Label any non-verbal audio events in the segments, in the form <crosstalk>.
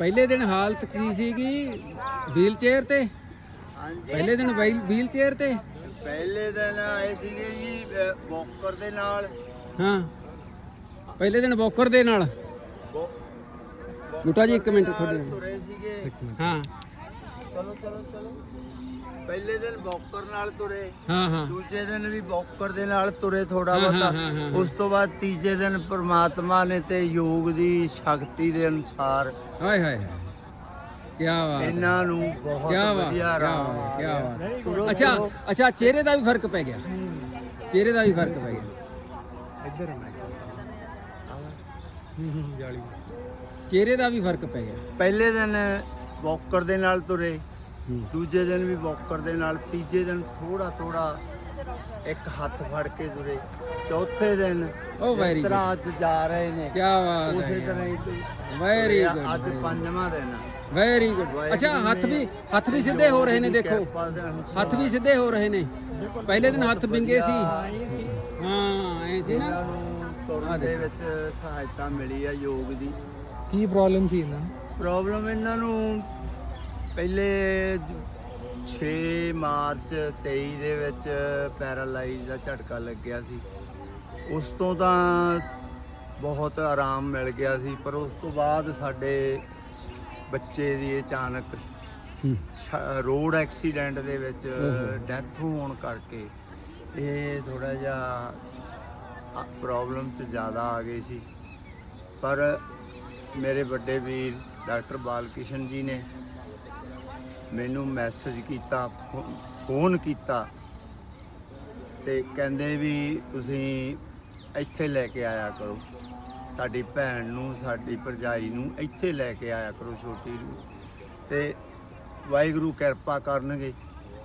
ਪਹਿਲੇ ਦਿਨ ਹਾਲਤ ਕੀ ਸੀਗੀ? ਵੀਲ ਚੇਅਰ ਤੇ? ਹਾਂਜੀ। ਪਹਿਲੇ ਦਿਨ ਵੀਲ ਚੇਅਰ ਤੇ? ਪਹਿਲੇ ਦਿਨ ਆਏ ਸੀਗੇ ਜੀ ਬੋਕਰ ਦੇ ਨਾਲ। ਹਾਂ। ਪਹਿਲੇ ਦਿਨ ਬੋਕਰ ਦੇ ਨਾਲ? ਬੂਟਾ ਜੀ, ਇੱਕ ਬੋਕਰ ਮਿੰਟ ਦੇ ਨਾਲ ਤੁਹਾਡੇ- ਹਾਂ। ਚਲੋ ਚਲੋ ਚਲੋ। ਪਹਿਲੇ ਦਿਨ ਬੋਕਰ ਨਾਲ ਤੁਰੇ ਹਾਂ ਹਾਂ। ਦੂਜੇ ਦਿਨ ਵੀ ਬੋਕਰ ਦੇ ਨਾਲ ਤੁਰੇ ਥੋੜਾ ਹਾਂ, ਹਾਂ, ਬਹੁਤਾ। ਹਾਂ, ਹਾਂ, ਉਸ ਤੋਂ ਬਾਅਦ ਤੀਜੇ ਦਿਨ ਪ੍ਰਮਾਤਮਾ ਨੇ ਤੇ ਯੋਗ ਦੀ ਸ਼ਕਤੀ ਦੇ ਅਨੁਸਾਰ ਹਾਏ ਹਾਏ ਕੀ ਬਾਤ ਹੈ। ਇਹਨਾਂ ਨੂੰ ਬਹੁਤ ਕਿਆ ਬਾਤ ਵਧੀਆ ਕਿਆ ਬਾਤ ਕਿਆ। ਬਾਤ। ਤੁਰੋ, ਅੱਛਾ ਤੁਰੋ। ਅੱਛਾ ਚਿਹਰੇ ਦਾ ਵੀ ਫ਼ਰਕ ਪੈ ਗਿਆ। ਚਿਹਰੇ ਦਾ ਵੀ ਫ਼ਰਕ ਪੈ ਗਿਆ। ਇੱਧਰ ਜਾਲੀ। ਚਿਹਰੇ ਦਾ ਵੀ ਫ਼ਰਕ ਪੈ ਗਿਆ। ਪਹਿਲੇ ਦਿਨ ਬੋਕਰ ਦੇ ਨਾਲ ਤੁਰੇ। ਦੂਜੇ ਦਿਨ ਵੀ ਬੋਕਰ ਦੇ ਨਾਲ ਤੀਜੇ ਦਿਨ ਥੋੜਾ ਥੋੜਾ ਇੱਕ ਹੱਥ ਫੜ ਕੇ ਤੁਰੇ। ਚੌਥੇ ਦਿਨ ਉਹ ਵੈਰੀ ਤਰ੍ਹਾਂ ਅੱਜ ਜਾ ਰਹੇ ਨੇ ਕੀ ਬਾਤ ਉਸੇ ਹੈ ਤਰ੍ਹਾਂ ਹੀ ਵੈਰੀ। ਗੁੱਡ ਅੱਜ ਪੰਜਵਾਂ ਦਿਨ ਵੈਰੀ ਗੁੱਡ ਅੱਛਾ ਹੱਥ ਵੀ ਹੱਥ ਵੀ ਸਿੱਧੇ ਹੋ ਰਹੇ ਨੇ ਦੇਖੋ। ਹੱਥ ਵੀ ਸਿੱਧੇ ਹੋ ਰਹੇ ਨੇ। ਪਹਿਲੇ ਦਿਨ ਹੱਥ ਵਿੰਗੇ ਸੀ। ਹਾਂ ਐ ਸੀ ਨਾ। ਤੁਰਨ ਦੇ। ਵਿੱਚ ਸਹਾਇਤਾ ਮਿਲੀ ਆ ਯੋਗ ਦੀ। ਕੀ ਪ੍ਰੋਬਲਮ ਸੀ ਇਹਨਾਂ ਪ੍ਰੋਬਲਮ ਇਹਨਾਂ ਨੂੰ ਪਹਿਲੇ 6 ਮਾਰਚ 23 ਦੇ ਵਿੱਚ ਪੈਰਾਲਾਈਜ਼ ਦਾ ਝਟਕਾ ਲੱਗਿਆ ਸੀ। ਉਸ ਤੋਂ ਤਾਂ ਬਹੁਤ ਆਰਾਮ ਮਿਲ ਗਿਆ ਸੀ ਪਰ ਉਸ ਤੋਂ ਬਾਅਦ ਸਾਡੇ ਬੱਚੇ ਦੀ ਅਚਾਨਕ ਰੋਡ ਐਕਸੀਡੈਂਟ ਦੇ ਵਿੱਚ। ਡੈਥ ਹੋਣ ਕਰਕੇ ਇਹ ਥੋੜਾ ਜਿਹਾ ਪ੍ਰੋਬਲਮ ਚ ਜ਼ਿਆਦਾ ਆ ਗਈ ਸੀ। ਪਰ ਮੇਰੇ ਵੱਡੇ ਵੀਰ ਡਾਕਟਰ ਬਾਲਕਿਸ਼ਨ ਜੀ ਨੇ ਮੈਨੂੰ ਮੈਸੇਜ ਕੀਤਾ ਫੋਨ ਕੀਤਾ ਤੇ ਕਹਿੰਦੇ ਵੀ ਤੁਸੀਂ ਇੱਥੇ ਲੈ ਕੇ ਆਇਆ ਕਰੋ। ਸਾਡੀ ਭੈਣ ਨੂੰ ਸਾਡੀ ਭਰਜਾਈ ਨੂੰ ਇੱਥੇ ਲੈ ਕੇ ਆਇਆ ਕਰੋ ਛੋਟੀ ਨੂੰ। ਤੇ ਵਾਹਿਗੁਰੂ ਕਿਰਪਾ ਕਰਨਗੇ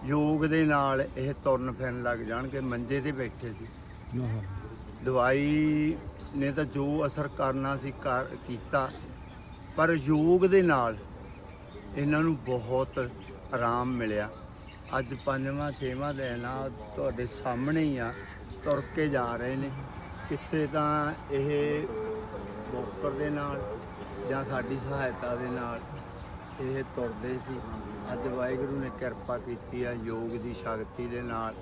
ਯੋਗ ਦੇ ਨਾਲ ਇਹ ਤੁਰਨ ਫਿਰਨ ਲੱਗ ਜਾਣਗੇ ਮੰਜੇ ਤੇ ਬੈਠੇ ਸੀ। ਦਵਾਈ ਨੇ ਤਾਂ ਜੋ ਅਸਰ ਕਰਨਾ ਸੀ ਕੀਤਾ ਪਰ ਯੋਗ ਦੇ ਨਾਲ ਇਹਨਾਂ ਨੂੰ ਬਹੁਤ ਆਰਾਮ ਮਿਲਿਆ। ਅੱਜ ਪੰਜਵਾਂ, ਛੇਵਾਂ ਦਿਨ ਆ, ਤੁਹਾਡੇ ਸਾਹਮਣੇ ਹੀ ਆ, ਤੁਰ ਕੇ ਜਾ ਰਹੇ ਨੇ। ਕਿੱਥੇ ਤਾਂ ਇਹ ਬੋਕਰ ਦੇ ਨਾਲ ਜਾਂ ਸਾਡੀ ਸਹਾਇਤਾ ਦੇ ਨਾਲ ਇਹ ਤੁਰਦੇ ਸੀ। ਅੱਜ ਵਾਹਿਗੁਰੂ ਨੇ ਕਿਰਪਾ ਕੀਤੀ ਆ, ਯੋਗ ਦੀ ਸ਼ਕਤੀ ਦੇ ਨਾਲ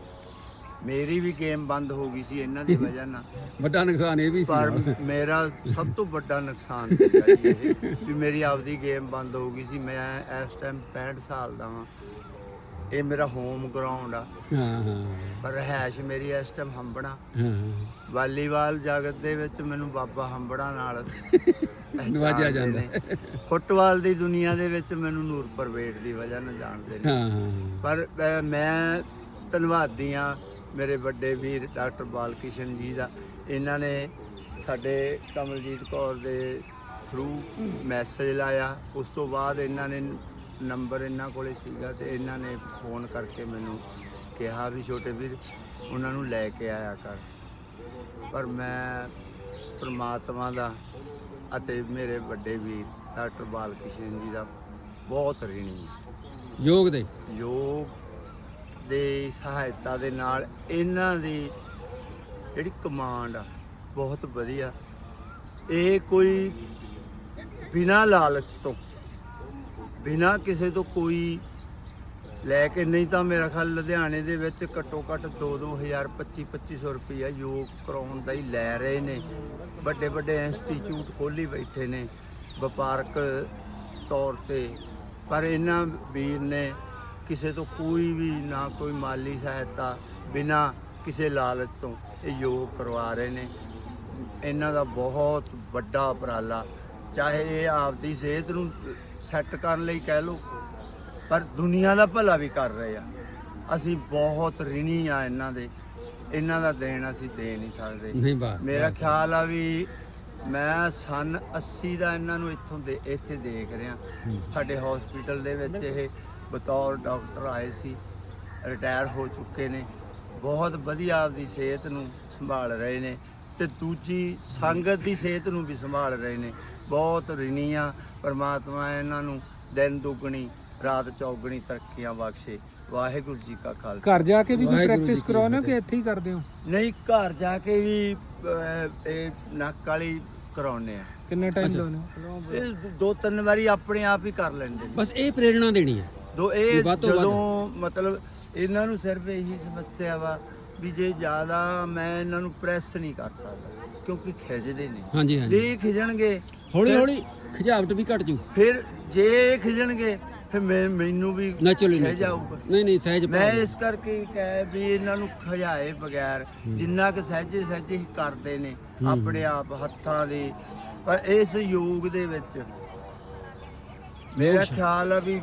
ਮੇਰੀ ਵੀ ਗੇਮ ਬੰਦ ਹੋ ਗਈ ਸੀ ਇਹਨਾਂ ਦੀ ਵਜ੍ਹਾ ਨਾਲ। <laughs> ਵੱਡਾ ਨੁਕਸਾਨ ਇਹ ਵੀ ਸੀ ਪਰ <laughs> ਮੇਰਾ ਸਭ ਤੋਂ ਵੱਡਾ ਨੁਕਸਾਨ <laughs> ਸੀਗਾ ਜੀ ਇਹ ਵੀ ਮੇਰੀ ਆਪਦੀ ਗੇਮ ਬੰਦ ਹੋ ਗਈ ਸੀ ਮੈਂ ਇਸ ਟਾਈਮ 65 ਸਾਲ ਦਾ ਹਾਂ ਇਹ ਮੇਰਾ ਹੋਮ ਗਰਾਊਂਡ ਆ। ਹਾਂ ਹਾਂ ਪਰ ਰਹਿਸ਼ ਮੇਰੀ ਇਸ ਟਾਈਮ ਹੰਬੜਾ ਹਾਂ ਵਾਲੀਬਾਲ ਜਗਤ ਦੇ ਵਿੱਚ ਮੈਨੂੰ ਬਾਬਾ ਹੰਬੜਾ ਨਾਲ ਨਵਾਜਿਆ ਜਾਣਦੇ ਜਾਂਦਾ। ਨੇ। ਫੁੱਟਬਾਲ ਦੀ ਦੁਨੀਆ ਦੇ ਵਿੱਚ ਮੈਨੂੰ ਨੂਰ ਪਰਵੇਟ ਦੀ ਵਜ੍ਹਾ ਨਾਲ ਜਾਣਦੇ ਨੇ। ਹਾਂ ਹਾਂ। ਪਰ ਅਹ, ਮੈਂ ਧੰਨਵਾਦੀ ਹਾਂ ਮੇਰੇ ਵੱਡੇ ਵੀਰ ਡਾਕਟਰ ਬਾਲਕਿਸ਼ਨ ਜੀ ਦਾ ਇਹਨਾਂ ਨੇ ਸਾਡੇ ਕਮਲਜੀਤ ਕੌਰ ਦੇ ਥਰੂ ਮੈਸੇਜ ਲਾਇਆ। ਉਸ ਤੋਂ ਬਾਅਦ ਇਹਨਾਂ ਨੇ ਨੰਬਰ ਇਹਨਾਂ ਕੋਲੇ ਸੀਗਾ ਤੇ ਇਹਨਾਂ ਨੇ ਫੋਨ ਕਰਕੇ ਮੈਨੂੰ ਕਿਹਾ ਵੀ ਛੋਟੇ ਵੀਰ ਉਹਨਾਂ ਨੂੰ ਲੈ ਕੇ ਆਇਆ ਕਰ। ਪਰ ਮੈਂ ਪ੍ਰਮਾਤਮਾ ਦਾ ਅਤੇ ਮੇਰੇ ਵੱਡੇ ਵੀਰ ਡਾਕਟਰ ਬਾਲਕਿਸ਼ਨ ਜੀ ਦਾ ਬਹੁਤ ਰਿਣੀ। ਯੋਗ ਦੇ? ਯੋਗ ਦੇ ਸਹਾਇਤਾ ਦੇ ਨਾਲ ਇਹਨਾਂ ਦੀ ਜਿਹੜੀ ਕਮਾਂਡ ਆ, ਬਹੁਤ ਵਧੀਆ। ਇਹ ਕੋਈ ਬਿਨਾ ਲਾਲਚ ਤੋਂ, ਬਿਨਾ ਕਿਸੇ ਤੋਂ ਕੋਈ ਲੈ ਕੇ ਨਹੀਂ ਤਾਂ ਮੇਰਾ ਖਿਆਲ ਲੁਧਿਆਣੇ ਦੇ ਵਿੱਚ ਘੱਟੋ ਘੱਟ 2-2000 25-2500 ਰੁਪਈਆ ਯੋਗ ਕਰਾਉਣ ਦਾ ਹੀ ਲੈ ਰਹੇ ਨੇ। ਵੱਡੇ ਵੱਡੇ ਇੰਸਟੀਚਿਊਟ ਖੋਲੀ ਬੈਠੇ ਨੇ, ਵਪਾਰਕ ਤੌਰ ਤੇ। ਪਰ ਇਹਨਾਂ ਵੀਰ ਨੇ ਕਿਸੇ ਤੋਂ ਕੋਈ ਵੀ ਨਾ ਕੋਈ ਮਾਲੀ ਸਹਾਇਤਾ ਬਿਨਾ ਕਿਸੇ ਲਾਲਚ ਤੋਂ ਇਹ ਯੋਗ ਕਰਵਾ ਰਹੇ ਨੇ। ਇਹਨਾਂ ਦਾ ਬਹੁਤ ਵੱਡਾ ਉਪਰਾਲਾ ਚਾਹੇ ਇਹ ਆਪਦੀ ਸਿਹਤ ਨੂੰ ਸੈੱਟ ਕਰਨ ਲਈ ਕਹਿ ਲਓ ਪਰ ਦੁਨੀਆ ਦਾ ਭਲਾ ਵੀ ਕਰ ਰਹੇ ਆ। ਅਸੀਂ ਬਹੁਤ ਰਿਣੀ ਆ ਇਹਨਾਂ ਦੇ। ਇਹਨਾਂ ਦਾ ਦੇਣ ਅਸੀਂ ਦੇ ਨਹੀਂ ਸਕਦੇ। ਮੇਰਾ ਖਿਆਲ ਆ ਵੀ ਮੈਂ ਸਨ 80 ਦਾ ਇਹਨਾਂ ਨੂੰ ਇੱਥੋਂ ਦੇ ਇੱਥੇ ਦੇਖ ਰਿਹਾ। ਸਾਡੇ ਹਸਪੀਟਲ ਦੇ ਵਿੱਚ ਇਹ ਬਤੌਰ ਡਾਕਟਰ ਆਏ ਸੀ ਰਿਟਾਇਰ ਹੋ ਚੁੱਕੇ ਨੇ। ਬਹੁਤ ਵਧੀਆ ਆਪਦੀ ਸਿਹਤ ਨੂੰ ਸੰਭਾਲ ਰਹੇ ਨੇ ਤੇ ਦੂਜੀ ਸੰਗਤ ਦੀ ਸਿਹਤ ਨੂੰ ਵੀ ਸੰਭਾਲ ਰਹੇ ਨੇ। ਬਹੁਤ ਰਿਣੀਆਂ ਪਰਮਾਤਮਾ ਇਹਨਾਂ ਨੂੰ ਦਿਨ ਦੁੱਗਣੀ ਰਾਤ ਚੌਗਣੀ ਤਰੱਕੀਆਂ ਬਖਸ਼ੇ। ਵਾਹਿਗੁਰੂ ਜੀ ਕਾ ਖਾਲਸਾ। ਘਰ ਜਾ ਕੇ ਵੀ ਕੋਈ ਪ੍ਰੈਕਟਿਸ ਕੀ ਕਰਾਉਂਦੇ ਹੋ ਫਤਿਹ। ਕਿ ਇੱਥੇ ਹੀ ਕਰਦੇ ਹੋ? ਨਹੀਂ ਘਰ ਜਾ ਕੇ ਵੀ ਅਹ, ਇਹ ਨੱਕ ਵਾਲੀ ਕਰਾਉਨੇ ਆ। ਕਿੰਨਾ ਅੱਛਾ। ਲਾਉਨੇ ਇਹ ਦੋ ਤਿੰਨ ਵਾਰੀ ਆਪਣੇ ਆਪ ਹੀ ਕਰ ਲੈਂਦੇ ਨੇ। ਬਸ ਇਹ ਪ੍ਰੇਰਣਾ ਦੇਣੀ ਹੈ। ਦੋ ਇਹ ਵੱਧ ਤੋਂ ਵੱਧ। ਜਦੋਂ ਮਤਲਬ ਇਹਨਾਂ ਨੂੰ ਸਿਰਫ ਇਹੀ ਸਮੱਸਿਆ ਵਾ ਵੀ ਜੇ ਜ਼ਿਆਦਾ ਮੈਂ ਇਹਨਾਂ ਨੂੰ ਪ੍ਰੈਸ ਨਹੀਂ ਕਰ ਸਕਦਾ ਕਿਉਂਕਿ ਖਿੱਚਦੇ ਨੇ ਹਾਂਜੀ ਜੇ ਹਾਂਜੀ ਖਿਜਣਗੇ ਹੌਲੀ ਹੌਲੀ ਖਿਜਾਵਟ ਵੀ ਘਟ ਜੂ ਫਿਰ ਜੇ ਖਿਜਣਗੇ ਫਿਰ ਮੈਂ ਮੈਨੂੰ ਵੀ ਨੈਚੁਰਲੀ ਨਹੀਂ ਨਹੀਂ ਸਹਿਜ ਮੈਂ ਭਾਵ। ਇਸ ਕਰਕੇ ਕਹਿ ਵੀ ਇਹਨਾਂ ਨੂੰ ਖਜਾਏ ਬਗੈਰ ਹੂੰ। ਜਿੰਨਾ ਕਿ ਸਹਿਜੇ ਸਹਿਜੇ ਹੀ ਕਰਦੇ ਨੇ ਹੂੰ। ਆਪਣੇ ਆਪ ਹੱਥਾਂ ਦੇ ਪਰ ਇਸ ਯੋਗ ਦੇ ਵਿੱਚ ਮੇਰਾ ਬਹੁਤ ਖਿਆਲ ਆ ਵੀ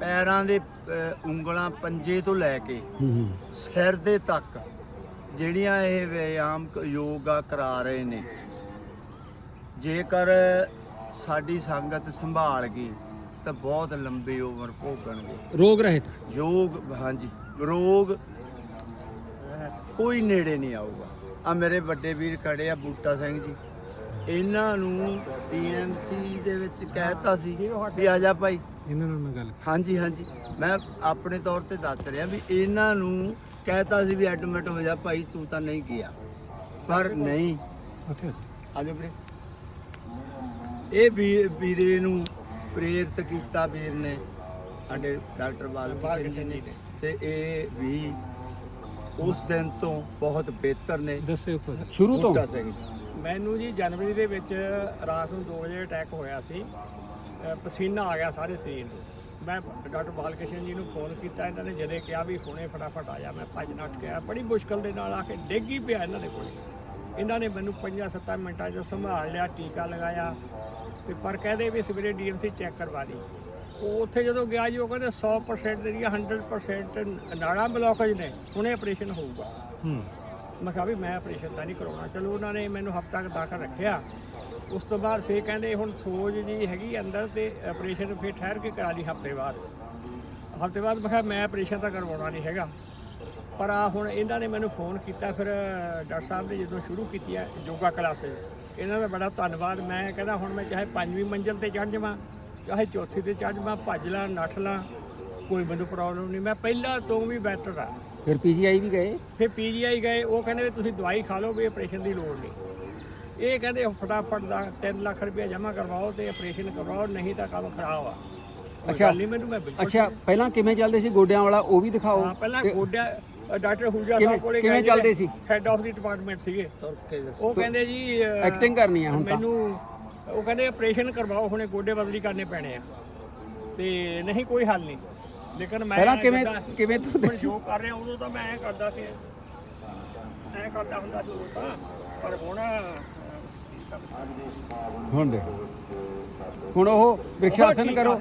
ਪੈਰਾਂ ਦੇ ਅਹ, ਉਂਗਲਾਂ ਪੰਜੇ ਤੋਂ ਲੈ ਕੇ ਹੂੰ ਹੂੰ। ਸਿਰ ਦੇ ਤੱਕ ਜਿਹੜੀਆਂ ਇਹ ਕ- ਯੋਗਾ ਕਰਾ ਰਹੇ ਨੇ। ਜੇਕਰ ਸਾਡੀ ਸੰਗਤ ਸੰਭਾਲ ਗਈ ਤਾਂ ਬਹੁਤ ਲੰਬੀ ਉਮਰ ਭੋਗਣਗੇ। ਰੋਗ ਰਹਿਤ। ਯੋਗ ਹਾਂਜੀ ਰੋਗ ਅਹ, ਕੋਈ ਨੇੜੇ ਨਹੀਂ ਆਊਗਾ। ਆ ਮੇਰੇ ਵੱਡੇ ਵੀਰ ਖੜੇ ਆ ਬੂਟਾ ਸਿੰਘ ਜੀ। ਇਹਨਾਂ ਨੂੰ ਡੀਐਮਸੀ ਦੇ ਵਿੱਚ ਕਹਿਤਾ ਸੀ ਵੀ ਆ ਜਾ ਭਾਈ। ਇਹਨਾਂ ਨਾਲ ਮੈਂ ਗੱਲ ਹਾਂਜੀ ਹਾਂਜੀ। ਮੈਂ ਆਪਣੇ ਤੌਰ ਤੇ ਦੱਸ ਰਿਹਾ ਵੀ ਇਹਨਾਂ ਨੂੰ ਕਹਿਤਾ ਸੀ ਵੀ ਐਡਮਿਟ ਹੋ ਜਾ ਭਾਈ ਤੂੰ ਤਾਂ ਨਹੀਂ ਗਿਆ। ਪਰ ਨਹੀਂ। ਉੱਥੇ ਆਜੋ ਵੀਰੇ। ਇਹ ਵੀਰ ਵੀਰੇ ਨੂੰ ਪ੍ਰੇਰਿਤ ਕੀਤਾ ਵੀਰ ਨੇ। ਸਾਡੇ ਡਾਕਟਰ ਬਾਲਕ ਸਿੰਘ ਜੀ ਨੇ। ਤੇ ਇਹ ਵੀ ਉਸ ਦਿਨ ਤੋਂ ਬਹੁਤ ਬਿਹਤਰ ਨੇ। ਦੱਸਿਓ ਸ਼ੁਰੂ ਤੋਂ? ਮੈਨੂੰ ਜੀ ਜਨਵਰੀ ਦੇ ਵਿੱਚ ਰਾਤ ਨੂੰ 2 ਵਜੇ ਅਟੈਕ ਹੋਇਆ ਸੀ। ਪਸੀਨਾ ਆ ਗਿਆ ਸਾਰੇ ਸਰੀਰ ਨੂੰ। ਮੈਂ ਡਾਕਟਰ ਬਾਲਕ੍ਰਿਸ਼ਨ ਜੀ ਨੂੰ ਫੋਨ ਕੀਤਾ ਇਹਨਾਂ ਨੇ ਜਦੇ ਕਿਹਾ ਵੀ ਹੁਣੇ ਫਟਾਫਟ ਆ ਜਾ ਮੈਂ ਭੱਜ ਨੱਠ ਆਇਆ। ਬੜੀ ਮੁਸ਼ਕਲ ਦੇ ਨਾਲ ਆ ਕੇ ਡਿੱਗ ਪਿਆ ਇਹਨਾਂ ਦੇ ਕੋਲ। ਇਹਨਾਂ ਨੇ ਮੈਨੂੰ 5-7 ਮਿੰਟਾਂ 'ਚ ਸੰਭਾਲ ਲਿਆ ਟੀਕਾ ਲਗਾਇਆ। ਤੇ ਪਰ ਕਹਿੰਦੇ ਵੀ ਸਵੇਰੇ ਡੀਐਮਸੀ ਚੈੱਕ ਕਰਵਾ ਦੀ। ਉਹ ਉੱਥੇ ਜਦੋਂ ਗਿਆ ਜੀ ਉਹ ਕਹਿੰਦੇ 100% ਜਿਹੜੀਆਂ 100% ਨਾੜਾਂ ਬਲੌਕੇਜ ਨੇ। ਹੁਣੇ ਆਪਰੇਸ਼ਨ ਹੋਊਗਾ। ਹੂੰ। ਮੈਂ ਕਿਹਾ ਵੀ ਮੈਂ ਆਪਰੇਸ਼ਨ ਤਾਂ ਨਹੀਂ ਕਰਾਉਣਾ। ਚਲੋ ਉਹਨਾਂ ਨੇ ਮੈਨੂੰ ਹਫ਼ਤਾ ਕੁ ਦਾਖਲ ਰੱਖਿਆ। ਉਸ ਤੋਂ ਬਾਅਦ ਫੇਰ ਕਹਿੰਦੇ ਹੁਣ ਸੋਜ ਜੀ ਹੈਗੀ ਅੰਦਰ ਤੇ ਆਪਰੇਸ਼ਨ ਫੇਰ ਠਹਿਰ ਕੇ ਕਰਾ ਲਈ ਹਫ਼ਤੇ ਬਾਅਦ। ਹਫ਼ਤੇ ਬਾਅਦ ਮੈਂ ਕਿਹਾ ਮੈਂ ਆਪਰੇਸ਼ਨ ਤਾਂ ਕਰਵਾਉਣਾ ਨਹੀਂ ਹੈਗਾ। ਪਰ ਆ ਹੁਣ ਇਹਨਾਂ ਨੇ ਮੈਨੂੰ ਫੋਨ ਕੀਤਾ ਫਿਰ ਡਾਕਟਰ ਸਾਹਿਬ ਨੇ ਜਦੋਂ ਸ਼ੁਰੂ ਕੀਤੀ ਹੈ ਯੋਗਾ ਕਲਾਸਿਸ ਇਹਨਾਂ ਦਾ ਬੜਾ ਧੰਨਵਾਦ। ਮੈਂ ਕਹਿੰਦਾ ਹੁਣ ਮੈਂ ਚਾਹੇ ਪੰਜਵੀਂ ਮੰਜ਼ਿਲ ਤੇ ਚੜ੍ਹ ਜਾਵਾਂ ਚਾਹੇ ਚੌਥੀ ਤੇ ਚੜ੍ਹ ਜਾਵਾਂ ਭੱਜ ਲਾਂ ਨੱਠ ਲਾਂ ਕੋਈ ਮੈਨੂੰ ਪ੍ਰੋਬਲਮ ਨਹੀਂ। ਮੈਂ ਪਹਿਲਾਂ ਤੋਂ ਵੀ ਬਿਹਤਰ ਆ। ਫਿਰ ਪੀਜੀਆਈ ਵੀ ਗਏ? ਫਿਰ ਪੀਜੀਆਈ ਗਏ ਉਹ ਕਹਿੰਦੇ ਵੀ ਤੁਸੀਂ ਦਵਾਈ ਖਾ ਲਓ ਵੀ ਆਪਰੇਸ਼ਨ ਦੀ ਲੋੜ ਨਹੀਂ। ਇਹ ਕਹਿੰਦੇ ਫਟਾਫਟ ਦਾ 3 ਲੱਖ ਰੁਪਏ ਜਮ੍ਹਾਂ ਕਰਵਾਓ ਤੇ ਆਪਰੇਸ਼ਨ ਕਰਵਾਓ ਨਹੀਂ ਤਾਂ ਕੰਮ ਖਰਾਬ ਆ। ਅੱਛਾ। ਨਹੀਂ ਮੈਨੂੰ ਮੈਂ ਬਿਲਕੁਲ ਅੱਛਾ ਪਹਿਲਾਂ ਕਿਵੇਂ ਚੱਲਦੇ ਸੀ ਗੋਡਿਆਂ ਵਾਲਾ ਉਹ ਵੀ ਦਿਖਾਓ। ਹਾਂ ਪਹਿਲਾਂ ਗੋਡਿਆ ਡਾਕਟਰ ਹੁਜਾ ਸਾਹਿਬ ਕੋਲੇ ਕਿਵੇਂ ਚੱਲਦੇ ਸੀ? ਹੈੱਡ ਆਫ ਦੀ ਡਿਪਾਰਟਮੈਂਟ ਸੀਗੇ ਉਹ ਕਹਿੰਦੇ ਜੀ ਐਕਟਿੰਗ ਕਰਨੀ ਆ ਹੁਣ ਤਾਂ। ਮੈਨੂੰ ਉਹ ਕਹਿੰਦੇ ਆਪਰੇਸ਼ਨ ਕਰਵਾਓ ਹੁਣੇ ਗੋਡੇ ਬਦਲੀ ਕਰਨੇ ਪੈਣੇ ਆ। ਤੇ ਨਹੀਂ ਕੋਈ ਹੱਲ ਨਹੀਂ। ਲੇਕਿਨ ਮੈਂ ਪਹਿਲਾਂ ਕਿਵੇਂ ਕਿਵੇਂ ਤੋਂ ਹੁਣ ਜੋ ਕਰ ਰਿਹਾ ਉਦੋਂ ਤਾਂ ਮੈਂ ਐ ਕਰਦਾ ਸੀ। ਐ ਕਰਦਾ ਹੁੰਦਾ ਉਦੋਂ ਤਾਂ ਪਰ ਹੁਣ ਹੁਣ ਦੇ ਹੁਣ ਉਹ ਵਿਰਖਾਸਨ ਕਰੋ।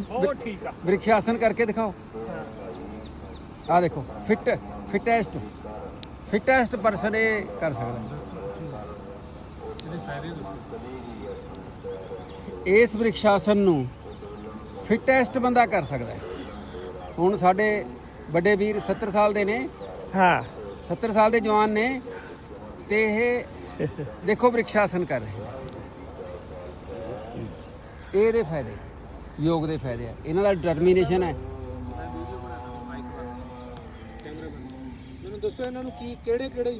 ਬਹੁਤ ਠੀਕ ਆ। ਵਿਰਖਾਸਨ ਕਰਕੇ ਦਿਖਾਓ। ਆ ਦੇਖੋ ਫਿਟ ਫਿਟੈਸਟ। ਫਿਟੈਸਟ ਪਰਸਨ ਇਹ ਕਰ ਸਕਦਾ ਇਸ ਵਿਰਖਾਸਨ ਨੂੰ ਫਿਟੈਸਟ ਬੰਦਾ ਕਰ ਸਕਦਾ ਹੁਣ ਸਾਡੇ ਵੱਡੇ ਵੀਰ 70 ਸਾਲ ਦੇ ਨੇ। ਹਾਂ। 70 ਸਾਲ ਦੇ ਜਵਾਨ ਨੇ ਤੇ ਇਹ ਦੇਖੋ ਵਿਰਖਾਸਨ ਕਰ ਰਹੇ ਇਹ ਇਹਦੇ ਫਾਇਦੇ, ਯੋਗ ਦੇ ਫਾਇਦੇ ਆ। ਇਹਨਾਂ ਦਾ ਡਿਟਰਮੀਨੇਸ਼ਨ ਹੈ। ਮੈਨੂੰ ਦੱਸੋ ਇਹਨਾਂ ਨੂੰ ਕੀ ਕਿਹੜੇ ਕਿਹੜੇ